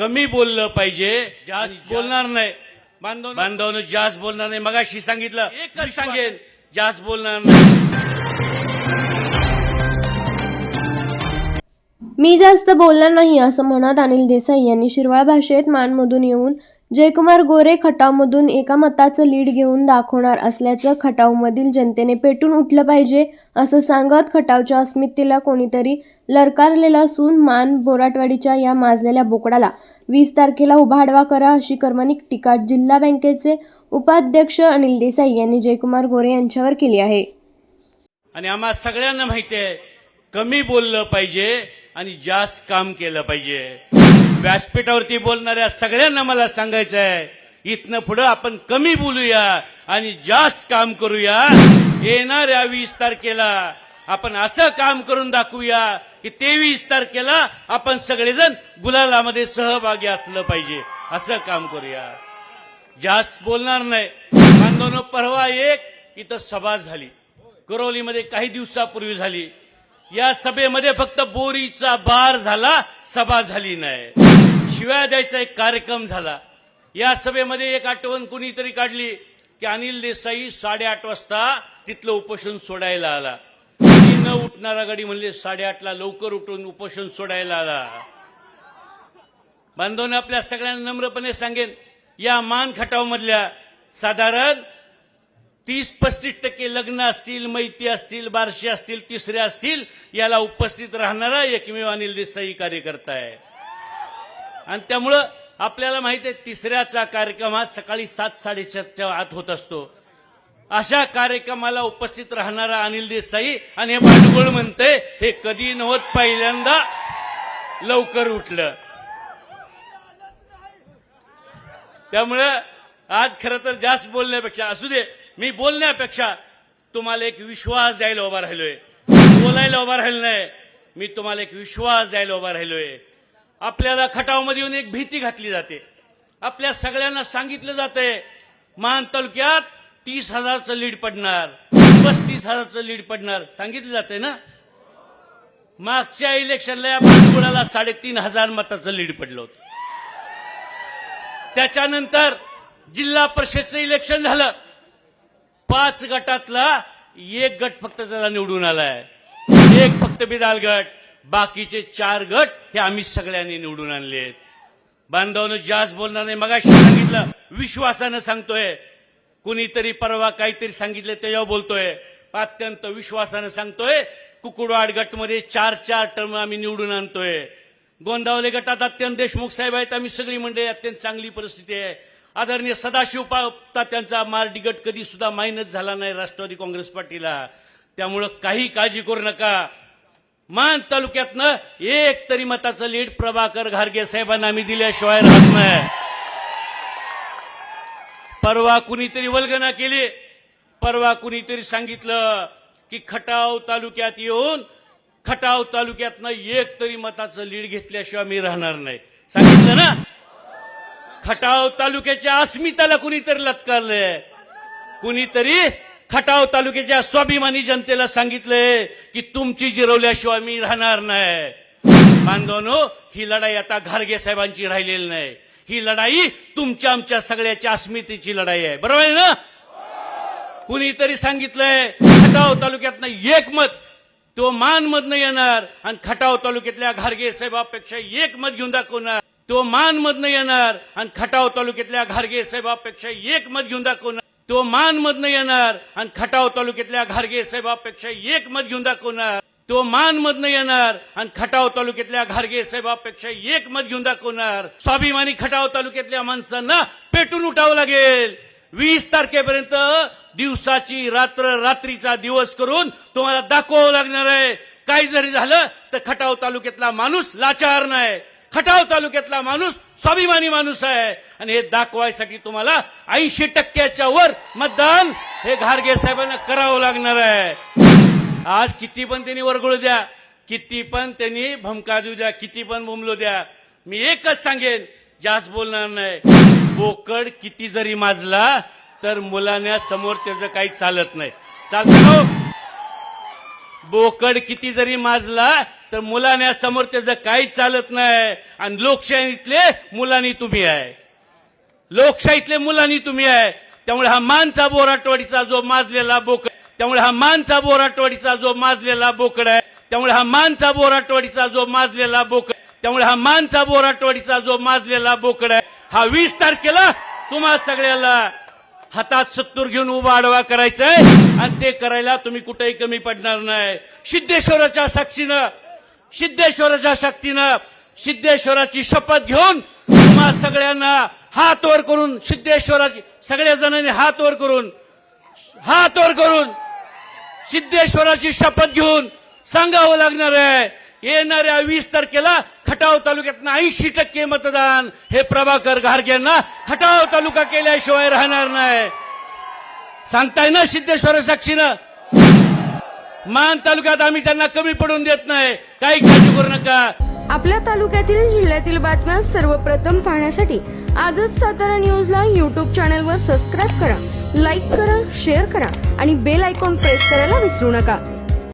कमी बोललं पाहिजे. जास्त बोलणार नाही. बांधव बांधवनं जास्त बोलणार नाही. मगाशी सांगितलं. एकच सांगेन जास्त बोलणार नाही. मी जास्त बोलणार नाही असं म्हणत अनिल देसाई यांनी शिरवाळ भाषेत मानमधून येऊन जयकुमार गोरे खटावमधून एका मताचं लीड घेऊन दाखवणार असल्याचं खटावमधील जनतेने पेटून उठलं पाहिजे असं सांगत खटावच्या अस्मितेला कोणीतरी लरकारलेलं असून मान बोराटवाडीच्या या माजलेल्या बोकडाला वीस तारखेला उभाडवा करा अशी कर्मनिक टीका जिल्हा बँकेचे उपाध्यक्ष अनिल देसाई यांनी जयकुमार गोरे यांच्यावर केली आहे. आणि आम्हा सगळ्यांना माहिती आहे कमी बोललं पाहिजे आणि जास्त काम केलं पाहिजे. व्यासपीठावरती बोलणाऱ्या सगळ्यांना मला सांगायचं आहे इथनं पुढं आपण कमी बोलूया आणि जास्त काम करूया. येणाऱ्या वीस तारखेला आपण असं काम करून दाखवूया की तेवीस तारखेला आपण सगळेजण गुलालामध्ये सहभागी असलं पाहिजे. असं काम करूया. जास्त बोलणार नाही. बांधवनो परवा एक इथं सभा झाली. करोलीमध्ये काही दिवसापूर्वी झाली. या सभेमध्ये फक्त बोरीचा बार झाला सभा झाली नाही. शिव्या द्यायचा एक कार्यक्रम झाला. या सभेमध्ये एक आठवण कुणीतरी काढली की अनिल देसाई साडेआठ वाजता तिथलं उपोषण सोडायला आला. न उठणारा गाडी म्हणले साडेआठला लवकर उठून उपोषण सोडायला आला. बांधवने आपल्या सगळ्यांना नम्रपणे सांगेन या मान खटावमधल्या साधारण तीस पस्तीस टक्के लग्न असतील मैती असतील बारशे असतील तिसरे असतील याला उपस्थित राहणारा एकमेव अनिल देसाई कार्यकर्ता आहे. आणि त्यामुळं आपल्याला माहिती आहे तिसऱ्याचा कार्यक्रम हा सकाळी सात साडेसातच्या आत होत असतो. अशा कार्यक्रमाला उपस्थित राहणारा अनिल देसाई आणि हे भांडगोळ म्हणते हे कधी नव्हत पहिल्यांदा लवकर उठलं. त्यामुळं आज खरं तर जास्त बोलण्यापेक्षा असू दे मी बोलण्यापेक्षा तुम्हाला एक विश्वास द्यायला उभा राहिलोय. बोलायला उभा राहिलो नाही मी तुम्हाला एक विश्वास द्यायला उभा राहिलोय. आपल्याला खटावमध्ये येऊन एक भीती घातली जाते. आपल्या सगळ्यांना सांगितलं जातंय मान तालुक्यात तीस हजारचं लीड पडणार पस्तीस हजारचं लीड पडणार. सांगितलं जाते ना? मागच्या इलेक्शनला या बांडगुळाला साडेतीन हजार मताचं लीड पडलं होतं. त्याच्यानंतर जिल्हा परिषदचं इलेक्शन झालं. पाच गटातला एक गट फक्त त्याला निवडून आलाय. एक फक्त बिदाल गट. बाकीचे चार गट हे आम्ही सगळ्यांनी निवडून आणलेत बांधवानं जास्त बोलणार नाही. मगाशी सांगितलं विश्वासानं सांगतोय. कुणीतरी परवा काहीतरी सांगितलं त्याच्यावर बोलतोय. अत्यंत विश्वासानं सांगतोय कुकुडवाड गटमध्ये चार चार टर्म आम्ही निवडून आणतोय. गोंदावले गटात अत्यंत देशमुख साहेब आहेत. आम्ही सगळी मंडळी अत्यंत चांगली परिस्थिती आहे. आदरणीय सदाशिव त्यांचा मारडी गट कधी सुद्धा मायनस झाला नाही राष्ट्रवादी काँग्रेस पार्टीला. त्यामुळं काही काळजी करू नका. मान तालुक्यातनं एक तरी मताचं लीड प्रभाकर घारगे साहेबांना आम्ही दिल्याशिवाय राहत नाही परवा कुणीतरी वल्गना केली. परवा कुणीतरी सांगितलं की खटाव तालुक्यात येऊन खटाव तालुक्यातनं एक तरी मताचं लीड घेतल्याशिवाय मी राहणार नाही. सांगितलं ना? खटाव तालुक्याच्या अस्मिताला कुणीतरी लत्कारलंय कुणीतरी खटाव तालुक्याच्या स्वाभिमानी जनतेला सांगितलंय की तुमची जिरवल्याशिवाय मी राहणार नाही. बांधवानो ही लढाई आता घारगे साहेबांची राहिलेली नाही. ही लढाई तुमच्या आमच्या सगळ्याच्या अस्मितेची लढाई आहे. बरोबर आहे ना? कुणीतरी सांगितलंय खटाव तालुक्यातनं एक मत तो मान मधनं येणार. आणि खटाव तालुक्यातल्या घारगे साहेबापेक्षा एक मत घेऊन दाखवणार. तो मान मधनं येणार. आणि खटाव तालुक्यातल्या घारगे साहेबापेक्षा एक मत घेऊन दाखवणार. तो मान मधनं येणार. आणि खटाव तालुक्यातल्या घारगे साहेबापेक्षा एक मत घेऊन दाखवणार. तो मान मधनं येणार. आणि खटाव तालुक्यातल्या घारगे साहेबापेक्षा एक मत घेऊन दाखवणार. स्वाभिमानी खटाव तालुक्यातल्या माणसांना पेटून उठावं लागेल. वीस तारखेपर्यंत दिवसाची रात्र रात्रीचा दिवस करून तुम्हाला दाखवावं लागणार आहे. काही जरी झालं तर खटाव तालुक्यातला माणूस लाचार नाही. खटाव तालुक्यातला माणूस स्वाभिमानी माणूस आहे. आणि हे दाखवायसाठी तुम्हाला ऐंशी टक्क्याच्या वर मतदान हे घारगे साहेबांना करावं लागणार आहे. आज किती पण त्यांनी वरगळू द्या किती पण त्यांनी भमका देऊ द्या किती पण बोंबलो द्या. मी एकच सांगेन जास्त बोलणार नाही. बोकड किती जरी माजला तर मुलांना समोर त्याचं काही चालत नाही. चालतो. बोकड किती जरी माजला तर मुलाण्यासमोर त्याचं काहीच चालत नाही. आणि लोकशाहीतले मुलांनी तुम्ही आहे. लोकशाहीतले मुलांनी तुम्ही आहे. त्यामुळे हा मानचा बोराटवाडीचा जो माजलेला बोकड त्यामुळे हा मानचा बोराटवाडीचा जो माजलेला बोकड आहे त्यामुळे हा मानचा बोराटवाडीचा जो माजलेला बोकड त्यामुळे हा मानचा बोराटवाडीचा जो माजलेला बोकड आहे हा वीस तारखेला तुम्हा सगळ्याला हातात सत्तूर घेऊन उभा आडवा करायचा आहे आणि ते करायला तुम्ही कुठेही कमी पडणार नाही. सिद्धेश्वराच्या साक्षीनं सिद्धेश्वराच्या शक्तीनं सिद्धेश्वराची शपथ घेऊन तुम्हा सगळ्यांना हात वर करून सिद्धेश्वराची सगळ्या जणांनी हात वर करून हात वर करून सिद्धेश्वराची शपथ घेऊन सांगावं लागणार आहे. येणाऱ्या वीस तारखेला खटाव तालुक्यात ऐंशी टक्के मतदान. हे प्रभाकर घारग्यांना खटाव तालुका केल्याशिवाय राहणार नाही. सांगताय ना सिद्धेश्वर साक्षीनं? मान तालुक्यात आम्ही त्यांना कमी पडून देत नाही. काही काळजी करू नका. आपल्या तालुक्यातील जिल्ह्यातील बातम्या सर्वप्रथम पाहण्यासाठी आजच सातारा न्यूजला यूट्यूब चॅनलवर सबस्क्राईब करा लाईक करा शेअर करा आणि बेल आयकॉन प्रेस करायला विसरू नका.